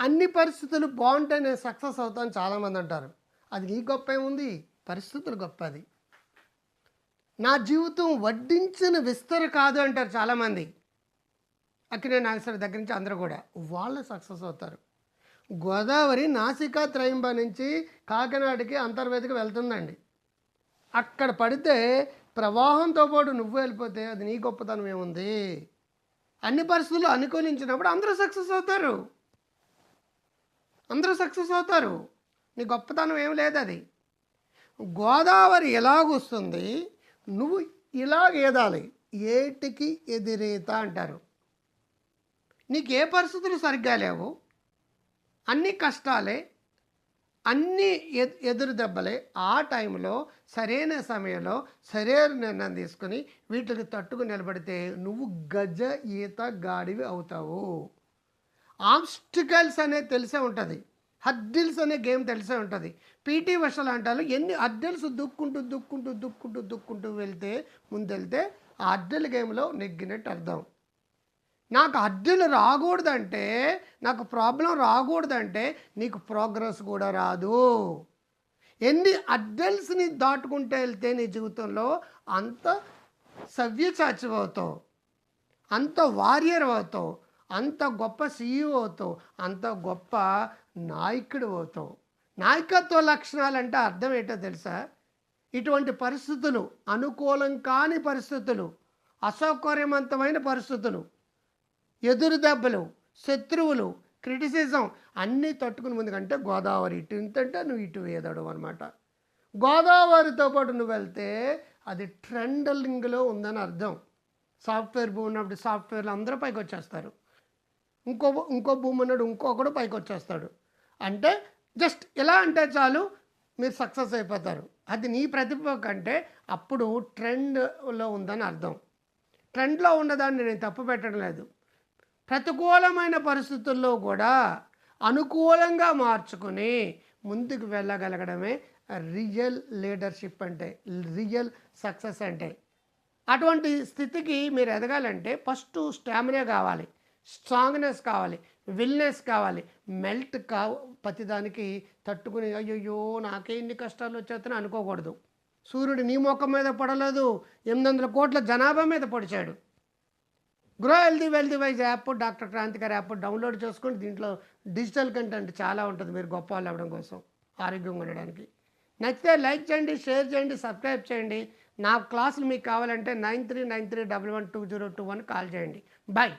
అన్ని పరిస్థితులు బాగుంటే నేను సక్సెస్ అవుతాను చాలామంది అంటారు. అది నీ గొప్ప ఏముంది? పరిస్థితులు గొప్ప అది నా జీవితం వడ్డించిన విస్తర కాదు అంటారు చాలామంది. అక్కినే నాగేశ్వర దగ్గర నుంచి అందరూ కూడా వాళ్ళు సక్సెస్ అవుతారు. గోదావరి నాసికా త్రయంబ నుంచి కాకినాడకి అంతర్వేదికి వెళ్తుందండి. అక్కడ పడితే ప్రవాహంతో పాటు నువ్వు వెళ్ళిపోతే అది నీ గొప్పతనం ఏముంది? అన్ని పరిస్థితులు అనుకూలించినప్పుడు అందరూ సక్సెస్ అవుతారు. అందరూ సక్సెస్ అవుతారు. నీ గొప్పతనం ఏం లేదు అది. గోదావరి ఎలాగొస్తుంది? నువ్వు ఇలాగ ఏదాలి. ఏటికి ఎదిరేత అంటారు. నీకు ఏ పరిస్థితులు సరిగ్గా లేవు. అన్ని కష్టాలే అన్ని ఎదురు దెబ్బలే ఆ టైంలో సరైన సమయంలో సరైన నిర్ణయం తీసుకుని వీటికి తట్టుకు నిలబడితే నువ్వు గజ ఈత గాడివి అవుతావు. ఆబ్స్టికల్స్ అనేది తెలిసే ఉంటుంది. హడ్డిల్స్ అనే గేమ్ తెలిసే ఉంటుంది. పీటీ వర్షాలు అంటారు ఎన్ని అడ్డల్స్ దుక్కుంటూ దుక్కుంటూ దుక్కుంటూ దుక్కుంటూ వెళ్తే ముందెళ్తే ఆ అడ్డల గేమ్లో నెగ్గినట్టు అర్థం. నాకు అడ్డులు రాకూడదంటే నాకు ప్రాబ్లం రాకూడదంటే నీకు ప్రోగ్రెస్ కూడా రాదు. ఎన్ని అడ్డల్స్ని దాటుకుంటూ వెళ్తే నీ జీవితంలో అంత సవ్యసాచివ్ అవుతావు అంత వారియర్ అవుతావు. అంత గొప్ప సీఈఓ అవుతావు అంత గొప్ప నాయకుడు అవుతావు. నాయకత్వ లక్షణాలు అంటే అర్థం ఏంటో తెలుసా? ఇటువంటి పరిస్థితులు అనుకూలం కాని పరిస్థితులు అసౌకర్యవంతమైన పరిస్థితులు ఎదురు దెబ్బలు శత్రువులు క్రిటిసిజం అన్నీ తట్టుకుని ముందుకంటే గోదావరి ఇటు ఇంతంటే నువ్వు ఇటు వేదడు అనమాట గోదావరితో పాటు నువ్వు వెళ్తే అది ట్రెండలింగ్లో ఉందని అర్థం. సాఫ్ట్వేర్ భూమి సాఫ్ట్వేర్లు అందరూ పైకి వచ్చేస్తారు ఇంకో ఇంకో భూమి ఉన్నాడు ఇంకొకడు పైకి వచ్చేస్తాడు. అంటే జస్ట్ ఎలా అంటే చాలు మీరు సక్సెస్ అయిపోతారు. అది నీ ప్రతిభ కంటే అప్పుడు ట్రెండ్లో ఉందని అర్థం. ట్రెండ్లో ఉన్నదాన్ని నేను తప్పు పెట్టడం లేదు. ప్రతికూలమైన పరిస్థితుల్లో కూడా అనుకూలంగా మార్చుకుని ముందుకు వెళ్ళగలగడమే రియల్ లీడర్షిప్ అంటే రియల్ సక్సెస్ అంటే. అటువంటి స్థితికి మీరు ఎదగాలంటే ఫస్ట్ స్టామినా కావాలి. స్ట్రాంగ్నెస్ కావాలి విల్నెస్ కావాలి. మెల్ట్ కా ప్రతిదానికి తట్టుకుని అయ్యయ్యో నాకే ఇన్ని కష్టాలు వచ్చేస్తాను అనుకోకూడదు. సూర్యుడు నీ మొక్క మీద పడలేదు ఎనిమిది వందల కోట్ల జనాభా మీద పొడిచాడు. Grow healthy wealthy wise app doctor Krantikari app download చేసుకొని దీంట్లో డిజిటల్ కంటెంట్ చాలా ఉంటుంది. మీరు గొప్ప వాళ్ళు అవ్వడం కోసం ఆరోగ్యంగా ఉండడానికి. నచ్చితే లైక్ చేయండి షేర్ చేయండి సబ్స్క్రైబ్ చేయండి. నా క్లాసులు మీకు కావాలంటే nine three nine three double one two zero two one call చేయండి. బాయ్